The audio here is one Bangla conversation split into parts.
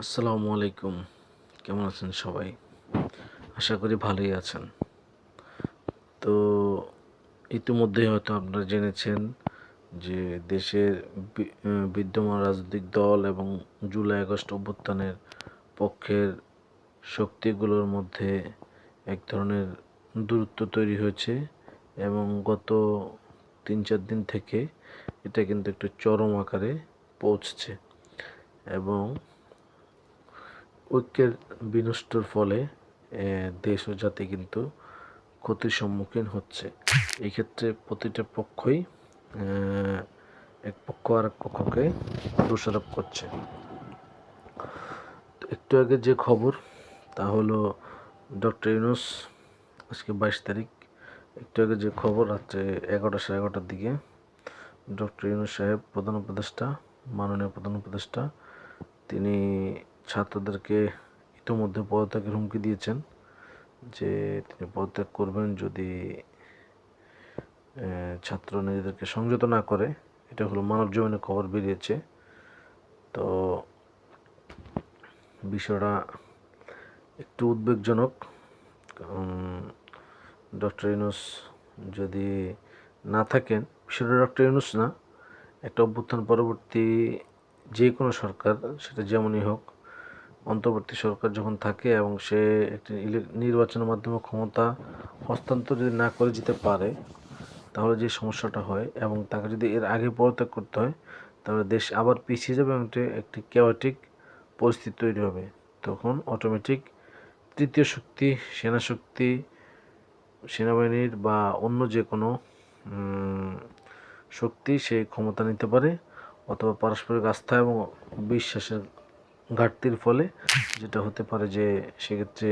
আসসালামু আলাইকুম। কেমন আছেন সবাই? আশা করি ভালোই আছেন। তো ইতিমধ্যেই হয়তো আপনারা জেনেছেন যে দেশের বিদ্যমান রাজনৈতিক দল এবং জুলাই আগস্ট অভ্যুত্থানের পক্ষের শক্তিগুলোর মধ্যে এক ধরনের দূরত্ব তৈরি হয়েছে এবং গত তিন চার দিন থেকে এটা কিন্তু একটু চরম আকারে পৌঁছছে। এবং ঐক্যের বিনষ্টর ফলে দেশ ও জাতি কিন্তু ক্ষতির সম্মুখীন হচ্ছে। এই ক্ষেত্রে প্রতিটা পক্ষই এক পক্ষ আর এক পক্ষকে দোষারোপ করছে। একটু আগে যে খবর, তা হলো ডক্টর ইউনুস, আজকে বাইশ তারিখ, একটু আগে যে খবর রাত্রে এগারোটা সাড়ে এগারোটার দিকে, ডক্টর ইউনুস সাহেব প্রধান উপদেষ্টা, মাননীয় প্রধান উপদেষ্টা তিনি ছাত্রদেরকে ইতোমধ্যে পদত্যাগের হুমকি দিয়েছেন যে তিনি পদত্যাগ করবেন যদি ছাত্র নিজেদেরকে সংযত না করে। এটা হলো মানব জীবনে খবর বেরিয়েছে। তো বিষয়টা একটু উদ্বেগজনক। ডক্টর ইউনুস যদি না থাকেন, বিষয়টা ডক্টর ইউনুস না, একটা অভ্যুত্থান পরবর্তী যে কোনো সরকার, সেটা যেমনই হোক, অন্তর্বর্তী সরকার যখন থাকে এবং সে একটি নির্বাচনের মাধ্যমে ক্ষমতা হস্তান্তর যদি না করে যেতে পারে, তাহলে যে সমস্যাটা হয় এবং তাকে যদি এর আগে পদত্যাগ করতে হয়, তাহলে দেশ আবার পিছিয়ে যাবে এবং একটি কেওয়াটিক পরিস্থিতি তৈরি হবে। তখন অটোমেটিক তৃতীয় শক্তি, সেনা শক্তি, সেনাবাহিনীর বা অন্য যে কোনো শক্তি সেই ক্ষমতা নিতে পারে। অথবা পারস্পরিক আস্থা এবং বিশ্বাসের ঘাটতির ফলে যেটা হতে পারে যে সেক্ষেত্রে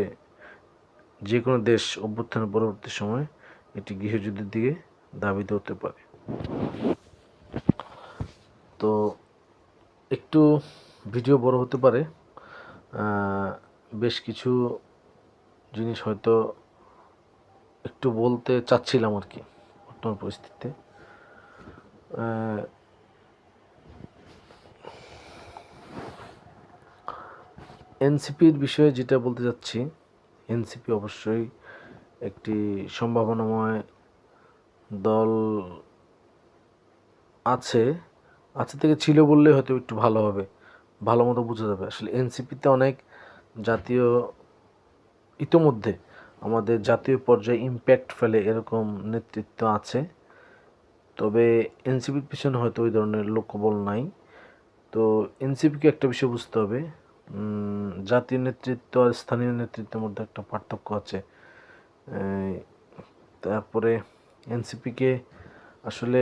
যে কোনো দেশ অভ্যুত্থানের পরবর্তী সময় এটি গৃহযুদ্ধের দিকে ধাবিত হতে পারে। তো একটু ভিডিও বড় হতে পারে। বেশ কিছু জিনিস হয়তো একটু বলতে চাচ্ছিলাম আর কি বর্তমান পরিস্থিতিতে। এনসিপির বিষয়ে যেটা বলতে যাচ্ছি এনসিপি অবশ্যই একটি সম্ভাবনাময় দল আছে আছে থেকে ছিল বললে হয়তো একটু ভালো হবে, ভালো মতো বোঝা যাবে। আসলে এনসিপিতে অনেক জাতীয়, ইতোমধ্যে আমাদের জাতীয় পর্যায়ে ইম্প্যাক্ট ফেলে এরকম নেতৃত্ব আছে। তবে এনসিপির পিছনে হয়তো ওই ধরনের লোকবল নাই। তো এনসিপিকে একটা বিষয় বুঝতে হবে জাতীয় নেতৃত্ব আর স্থানীয় নেতৃত্বের মধ্যে একটা পার্থক্য আছে। তারপরে এনসিপিকে আসলে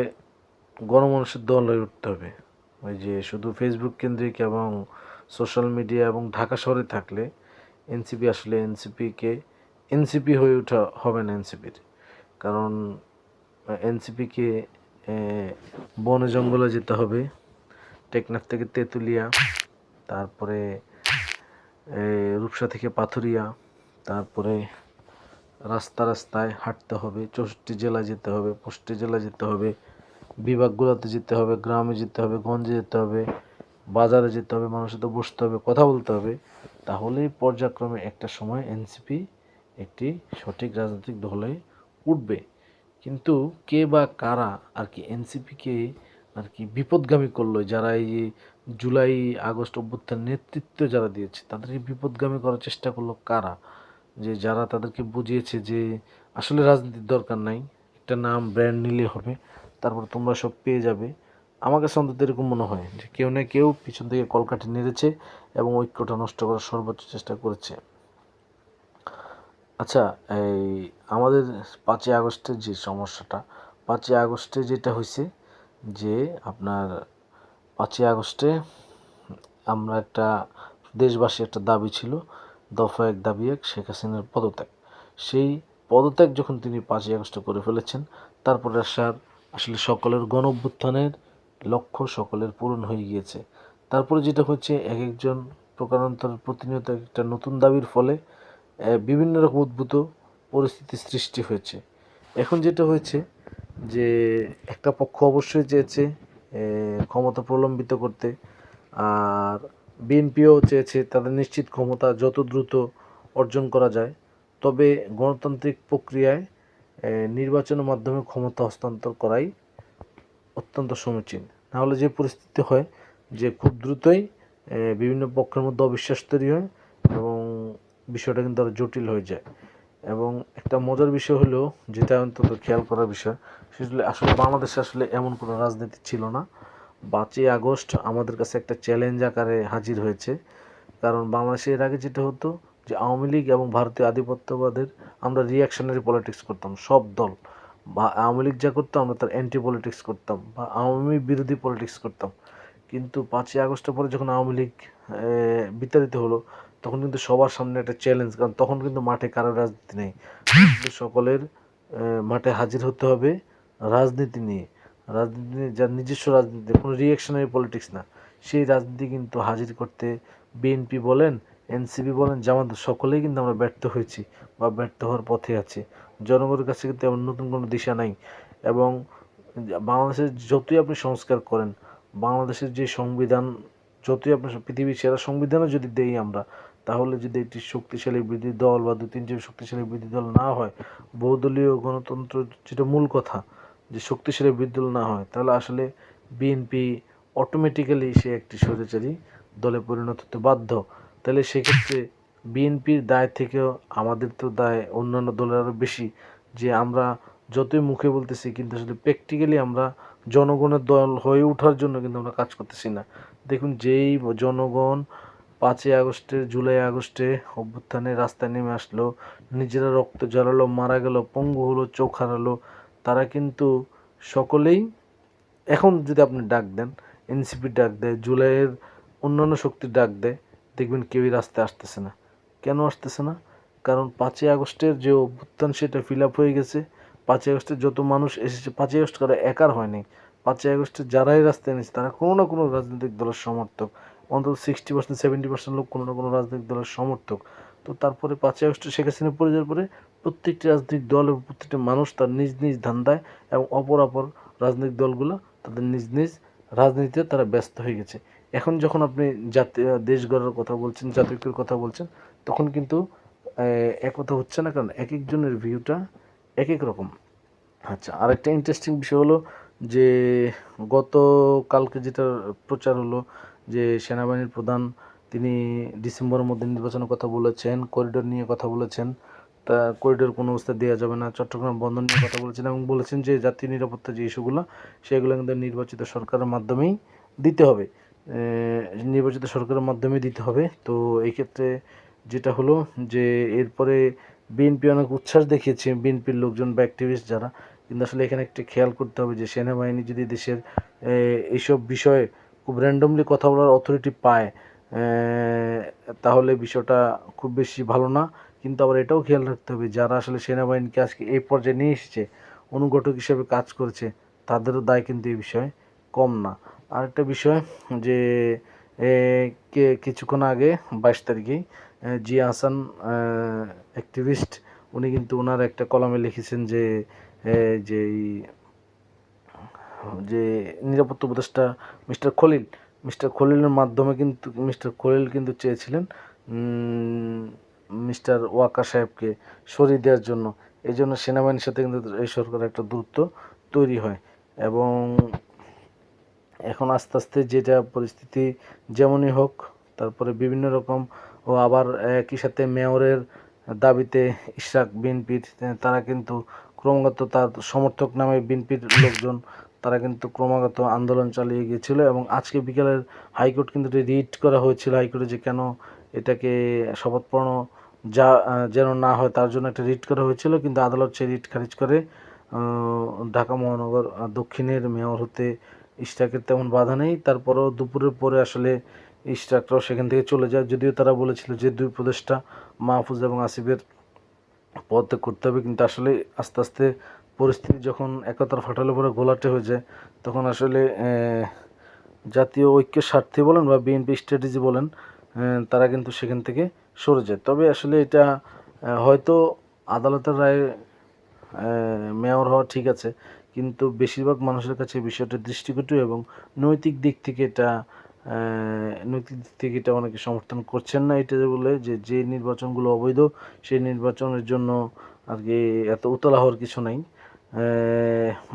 গণমানুষের দল হয়ে উঠতে হবে। ওই যে শুধু ফেসবুক কেন্দ্রিক এবং সোশ্যাল মিডিয়া এবং ঢাকা শহরে থাকলে এনসিপি আসলে এনসিপিকে এনসিপি হয়ে ওঠা হবে না এনসিপির কারণ এনসিপিকে বনে জঙ্গলে যেতে হবে, টেকনাফ থেকে তেঁতুলিয়া, তারপরে রূপসা থেকে পাথুরিয়া, তারপরে রাস্তা রাস্তায় হাঁটতে হবে, চৌষট্টি জেলা যেতে হবে, পঁচিশটি জেলা যেতে হবে, বিভাগগুলোতে যেতে হবে, গ্রামে যেতে হবে, গঞ্জে যেতে হবে, বাজারে যেতে হবে, মানুষের সাথে বসতে হবে, কথা বলতে হবে, তাহলেই পর্যায়ক্রমে একটা সময় এনসিপি একটি সঠিক রাজনৈতিক দলে উঠবে। কিন্তু কে বা কারা আর কি এনসিপিকে আর কি বিপদগামী করল, যারা এই জুলাই, আগস্ট অভ্যুত্থান নেতৃত্ব যারা দিয়েছে, তাদেরকে বিপদগামী করার চেষ্টা করল কারা? যে যারা তাদেরকে বুঝিয়েছে যে আসলে রাজনীতির দরকার নাই, একটা নাম ব্র্যান্ড নিলে হবে, তারপর তোমরা সব পেয়ে যাবে। আমার কাছে অন্তত এরকম মনে হয় যে কেউ না কেউ পিছন থেকে কলকাঠি নেড়েছে এবং ঐক্যটা নষ্ট করার সর্বোচ্চ চেষ্টা করেছে। আচ্ছা এই আমাদের পাঁচই আগস্টের যে সমস্যাটা, পাঁচই আগস্টে যেটা হয়েছে যে আপনার পাঁচই আগস্টে আমরা একটা দেশবাসী একটা দাবি ছিল, দফা এক দাবি এক শেখ হাসিনার পদত্যাগ। সেই পদত্যাগ যখন তিনি পাঁচই আগস্টে করে ফেলেছেন, তারপরে আসার আসলে সকলের গণ অভ্যুত্থানের লক্ষ্য সকলের পূরণ হয়ে গিয়েছে। তারপরে যেটা হচ্ছে এক একজন প্রকারান্তর প্রতিনিয়ত একটা নতুন দাবির ফলে বিভিন্ন রকম উদ্ভূত পরিস্থিতির সৃষ্টি হয়েছে। এখন যেটা হয়েছে যে, একটা পক্ষ অবশ্যই চেয়েছে ক্ষমতা প্রলম্বিত করতে। আর বিএনপিও চেয়েছে তাদের নিশ্চিত ক্ষমতা যত দ্রুত অর্জন করা যায়। তবে গণতান্ত্রিক প্রক্রিয়ায় নির্বাচনের মাধ্যমে ক্ষমতা হস্তান্তর করাই অত্যন্ত সমীচীন। নাহলে যে পরিস্থিতি হয়, যে খুব দ্রুতই বিভিন্ন পক্ষের মধ্যে অবিশ্বাস তৈরি হয় এবং বিষয়টা কিন্তু আরও জটিল হয়ে যায়। এবং একটা মজার বিষয় হলো, যেটা অন্তত খেয়াল করার বিষয়, সেটা হলো আসলে বাংলাদেশে আসলে এমন কোনো রাজনীতি ছিল না। পাঁচই আগস্ট আমাদের কাছে একটা চ্যালেঞ্জ আকারে হাজির হয়েছে। কারণ বাংলাদেশে এর আগে যেটা হতো যে, আওয়ামী লীগ এবং ভারতীয় আধিপত্যবাদের আমরা রিয়াকশনারি পলিটিক্স করতাম, সব দল। বা আওয়ামী লীগ যা করতো, আমরা তার অ্যান্টি পলিটিক্স করতাম বা আওয়ামী বিরোধী পলিটিক্স করতাম। কিন্তু পাঁচই আগস্টের পরে যখন আওয়ামী লীগ বিতাড়িত হলো তখন কিন্তু সবার সামনে একটা চ্যালেঞ্জ কারণ তখন কিন্তু মাঠে কারও রাজনীতি নেই। সকলের মাঠে হাজির হতে হবে রাজনীতি নিয়ে। রাজনীতি নিয়ে যার নিজস্ব রাজনীতি কোনো রিয়াকশনারি পলিটিক্স না। সেই রাজনীতি কিন্তু হাজির করতে বিএনপি বলেন এনসিপি বলেন, জামাত, সকলেই কিন্তু আমরা ব্যর্থ হয়েছি বা ব্যর্থ হওয়ার পথে আছি। জনগণের কাছে কিন্তু এমন নতুন কোনো দিশা নাই। এবং বাংলাদেশের যতই আপনি সংস্কার করেন, বাংলাদেশের যে সংবিধান, যতই আপনি পৃথিবীর সেরা সংবিধানও যদি দেই আমরা তাহলে যদি একটি শক্তিশালী বিরোধী দল বা দু তিনটি শক্তিশালী বিরোধী দল না হয়, বহুদলীয় গণতন্ত্র যেটা মূল কথা, যে শক্তিশালী বিরোধী দল না হয়, তাহলে আসলে বিএনপি অটোমেটিক্যালি সে একটি স্বৈরাচারী দলে পরিণত হতে বাধ্য। তাহলে সেক্ষেত্রে বিএনপির দায় থেকেও আমাদের তো দায় অন্যান্য দলের আরও বেশি, যে আমরা যতই মুখে বলতেছি, কিন্তু আসলে প্র্যাকটিক্যালি আমরা জনগণের দল হয়ে ওঠার জন্য কিন্তু আমরা কাজ করতেছি না। দেখুন, যেই জনগণ পাঁচই আগস্টের জুলাই আগস্টে অভ্যুত্থানে রাস্তায় নেমে আসলো। নিজেরা রক্ত জ্বালালো, মারা গেল, পঙ্গু হলো, চোখ হারালো। তারা কিন্তু সকলেই এখন যদি আপনি ডাক দেন, এনসিপি ডাক দেয়, জুলাইয়ের অন্যান্য শক্তির ডাক দেয়, দেখবেন কেউই রাস্তায় আসতেছে না। কেন আসতেছে না? কারণ পাঁচই আগস্টের যে অভ্যুত্থান, সেটা ফিল আপ হয়ে গেছে। পাঁচই আগস্টে যত মানুষ এসেছে, পাঁচই আগস্ট করা একার হয়নি। পাঁচই আগস্টে যারাই রাস্তায় এনেছে তারা কোনো না কোনো রাজনৈতিক দলের সমর্থক। অন্তত সিক্সটি পার্সেন্ট সেভেন্টি পার্সেন্ট লোক কোনো না কোনো রাজনৈতিক দলের সমর্থক। তো তারপরে পাঁচই আগস্টে শেখ হাসিনা পড়ে যাওয়ার পরে প্রত্যেকটি রাজনৈতিক দল এবং প্রত্যেকটি মানুষ তার নিজ নিজ ধান্দায় এবং অপর অপর রাজনৈতিক দলগুলো তাদের নিজ নিজ রাজনীতিতে তারা ব্যস্ত হয়ে গেছে। এখন যখন আপনি জাতীয় দেশ গড়ার কথা বলছেন জাতীয়তার কথা বলছেন, তখন কিন্তু একথা হচ্ছে না, কারণ এক একজনের ভিউটা এক এক রকম। আচ্ছা আরেকটা ইন্টারেস্টিং বিষয় হলো যে গত কালকে যেটা প্রচার হলো যে সেনাবাহিনীর প্রধান, তিনি ডিসেম্বরের মধ্যে নির্বাচনের কথা বলেছেন করিডোর নিয়ে কথা বলেছেন। তা করিডোর কোনো অবস্থা দেওয়া যাবে না, চট্টগ্রাম বন্দর নিয়ে কথা বলেছেন এবং বলেছেন যে জাতীয় নিরাপত্তা যে ইস্যুগুলো, সেগুলো কিন্তু নির্বাচিত সরকারের মাধ্যমেই দিতে হবে। নির্বাচিত সরকারের মাধ্যমে দিতে হবে। তো এই ক্ষেত্রে যেটা হলো যে এরপরে বিএনপি অনেক উচ্ছ্বাস দেখিয়েছে, বিএনপির লোকজন বা অ্যাক্টিভিস্ট যারা। কিন্তু আসলে এখানে একটি খেয়াল করতে হবে যে সেনাবাহিনী যদি দেশের এইসব বিষয়ে খুব র্যান্ডমলি কথা বলার অথরিটি পায় তাহলে বিষয়টা খুব বেশি ভালো না। কিন্তু আবার এটাও খেয়াল রাখতে হবে, যারা আসলে সেনাবাহিনীকে আজকে এই পর্যায়ে নিয়ে এসেছে, অনুঘটক হিসেবে কাজ করেছে, তাদেরও দায় কিন্তু এই বিষয়ে কম না। আরেকটা বিষয় যে কে, কিছুক্ষণ আগে, বাইশ তারিখেই জিয়া হাসান অ্যাক্টিভিস্ট উনি কিন্তু ওনার একটা কলামে লিখেছেন যে যে যে নিরাপত্তা উপদেষ্টা মিস্টার খলিল, মিস্টার খলিলের মাধ্যমে কিন্তু, মিস্টার খলিল কিন্তু চেয়েছিলেন মিস্টার ওয়াকা সাহেবকে সরিয়ে দেওয়ার জন্য। এই জন্য সেনাবাহিনীর সাথে কিন্তু এই সরকারের একটা দূরত্ব তৈরি হয়। এবং এখন আস্তে আস্তে যেটা পরিস্থিতি যেমনই হোক, তারপরে বিভিন্ন রকম, ও আবার একই সাথে মেয়রের দাবিতে ইশরাক, বিএনপির, তারা কিন্তু ক্রমাগত তার সমর্থক নামে বিএনপির লোকজন তারা কিন্তু ক্রমাগত আন্দোলন চালিয়ে গিয়েছিল এবং আজকে বিকেলের হাইকোর্ট কিন্তু রিট করা হয়েছিল। হাইকোর্টে যে কেন এটাকে শপথ পড়ানো যা, যেন না হয় তার জন্য একটা রিট করা হয়েছিল, কিন্তু আদালত সেই রিট খারিজ করে ঢাকা মহানগর দক্ষিণের মেয়র হতে ইশরাকের তেমন বাধা নেই। তারপরেও দুপুরের পরে আসলে ইশরাকরাও সেখান থেকে চলে যায়। যদিও তারা বলেছিল যে দুই উপদেষ্টা মাহফুজ এবং আসিফের পদত্যাগ করতে হবে, কিন্তু আসলে আস্তে আস্তে পরিস্থিতি যখন একতার ফাটালে পরে গোলাটে হয়ে যায়, তখন আসলে জাতীয় ঐক্যের স্বার্থে বলেন বা বিএনপি স্ট্র্যাটেজি বলেন তারা কিন্তু সেখান থেকে সরে যায়। তবে আসলে এটা হয়তো আদালতের রায়ে মেয়র হওয়া ঠিক আছে, কিন্তু বেশিরভাগ মানুষের কাছে বিষয়টা দৃষ্টিকটু এবং নৈতিক দিক থেকে এটা নৈতিক দিক থেকে এটা অনেকে সমর্থন করছেন না, এটা বলে যে যে নির্বাচনগুলো অবৈধ, সেই নির্বাচনের জন্য আর কি এত উতলা হওয়ার কিছু নাই।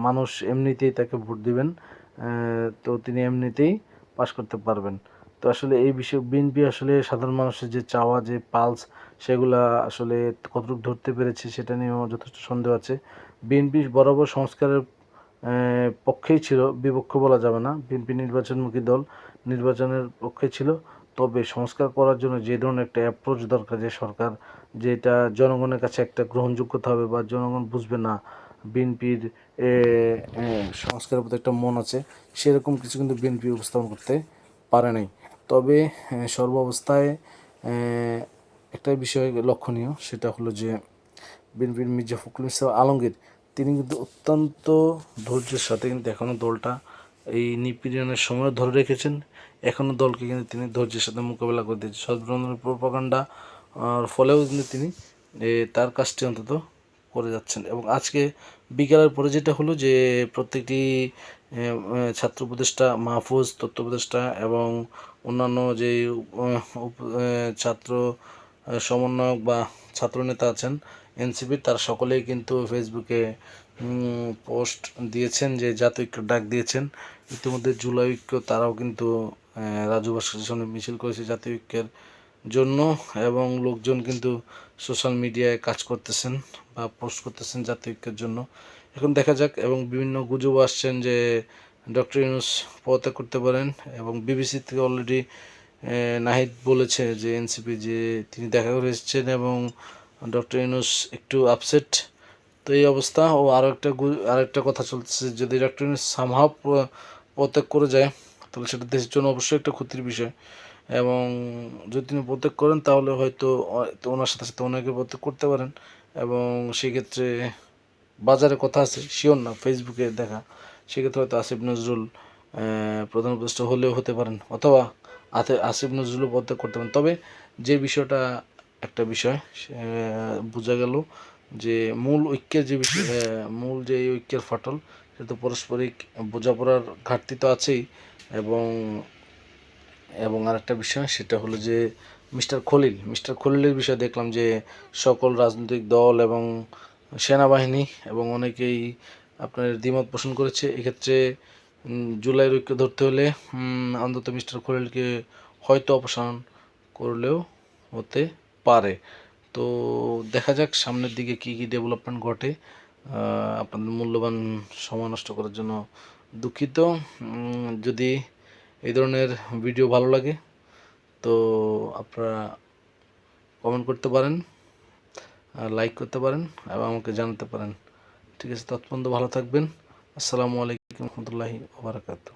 মানুষ এমনিতেই তাকে ভোট দিবেন তো তিনি এমনিতেই পাশ করতে পারবেন। তো আসলে এই বিষয়ে, বিএনপি আসলে সাধারণ মানুষের যে চাওয়া, যে পালস, সেগুলা আসলে কতটুকু ধরতে পেরেছে সেটা নিয়েও যথেষ্ট সন্দেহ আছে। বিএনপি বরাবর সংস্কারের পক্ষেই ছিল, বিপক্ষ বলা যাবে না। বিএনপি নির্বাচনমুখী দল নির্বাচনের পক্ষে ছিল। তবে সংস্কার করার জন্য যে ধরনের একটা অ্যাপ্রোচ দরকার, যে সরকার, যেটা জনগণের কাছে একটা গ্রহণযোগ্যতা হবে বা জনগণ বুঝবে না বিএনপির সংস্কারের প্রতি একটা মন আছে, সেরকম কিছু কিন্তু বিএনপি উপস্থাপন করতে পারে নাই। তবে সর্বাবস্থায় একটা বিষয় লক্ষণীয়, সেটা হলো যে বিএনপির মির্জা ফখরুল ইসলাম আলমগীর, তিনি কিন্তু অত্যন্ত ধৈর্যের সাথে কিন্তু এখনও দলটা এই নিপীড়নের সময় ধরে রেখেছেন। এখনও দলকে কিন্তু তিনি ধৈর্যের সাথে মোকাবেলা করে দিয়েছেন। সদ্ব্রহ্মণের প্রপাগান্ডা ফলেও কিন্তু তিনি তার কাজটি অন্তত করে যাচ্ছেন। এবং আজকে বিকেলের পরে যেটা হলো যে, প্রত্যেকটি ছাত্র উপদেষ্টা, মাহফুজ, তথ্য উপদেষ্টা এবং অন্যান্য যে ছাত্র সমন্বয়ক বা ছাত্রনেতা আছেন এনসিপির তার সকলেই কিন্তু ফেসবুকে পোস্ট দিয়েছেন যে, জাতীয় ঐক্য ডাক দিয়েছেন। ইতিমধ্যে জুলাই ঐক্য তারাও কিন্তু রাজু ভাস্কর্যের মিছিল করেছে জাতীয় ঐক্যের জন্য এবং লোকজন কিন্তু সোশ্যাল মিডিয়ায় কাজ করতেছেন বা পোস্ট করতেছেন জাতীয় ঐক্যের জন্য। এখন দেখা যাক এবং বিভিন্ন গুজব আসছেন যে ডক্টর ইউনুস পদত্যাগ করতে পারেন এবং বিবিসি থেকে অলরেডি নাহিদ বলেছে যে এনসিপি যে তিনি দেখা করে এসেছেন এবং ডক্টর ইউনুস একটু আপসেট তো এই অবস্থা ও আরও একটা আরও একটা কথা চলতেছে, যদি ডক্টর ইউনুস সামহাও পদত্যাগ করে যায়, তাহলে সেটা দেশের জন্য অবশ্যই একটা ক্ষতির বিষয়। এবং যদি তিনি প্রত্যেক করেন, তাহলে হয়তো ওনার সাথে সাথে অনেকে প্রত্যেক করতে পারেন। এবং সেক্ষেত্রে বাজারে কথা আছে শিওর না ফেসবুকে দেখা। সেক্ষেত্রে হয়তো আসিফ নজরুল প্রধান উপদেষ্টা হলেও হতে পারেন, অথবা আসিফ নজরুলও পদত্যাগ করতে পারেন। তবে যে বিষয়টা একটা বিষয় বোঝা গেল যে মূল ঐক্যের যে বিষয় মূল যে ঐক্যের ফাটল, সেটা তো পারস্পরিক বোঝাপড়ার ঘাটতি তো আছেই। এবং এবং আরেকটা বিষয়, সেটা হলো যে মিস্টার খলিল, মিস্টার খলিলের বিষয়ে দেখলাম যে সকল রাজনৈতিক দল এবং সেনাবাহিনী এবং অনেকেই আপনার দ্বিমত পোষণ করেছে। এক্ষেত্রে জুলাই ঐক্য ধরতে হলে অন্তত মিস্টার খলিলকে হয়তো অপসারণ করলেও হতে পারে। তো দেখা যাক সামনের দিকে কি কি ডেভেলপমেন্ট ঘটে। আপনাদের মূল্যবান সময় নষ্ট করার জন্য দুঃখিত। যদি এই ধরনের ভিডিও ভালো লাগে, তো আপনারা কমেন্ট করতে পারেন লাইক করতে পারেন, এবং আমাকে জানাতে পারেন। ঠিক আছে, তৎপর্যন্ত ভালো থাকবেন। আসসালামু আলাইকুম রহমতুল্লাহি ওবরাকাতু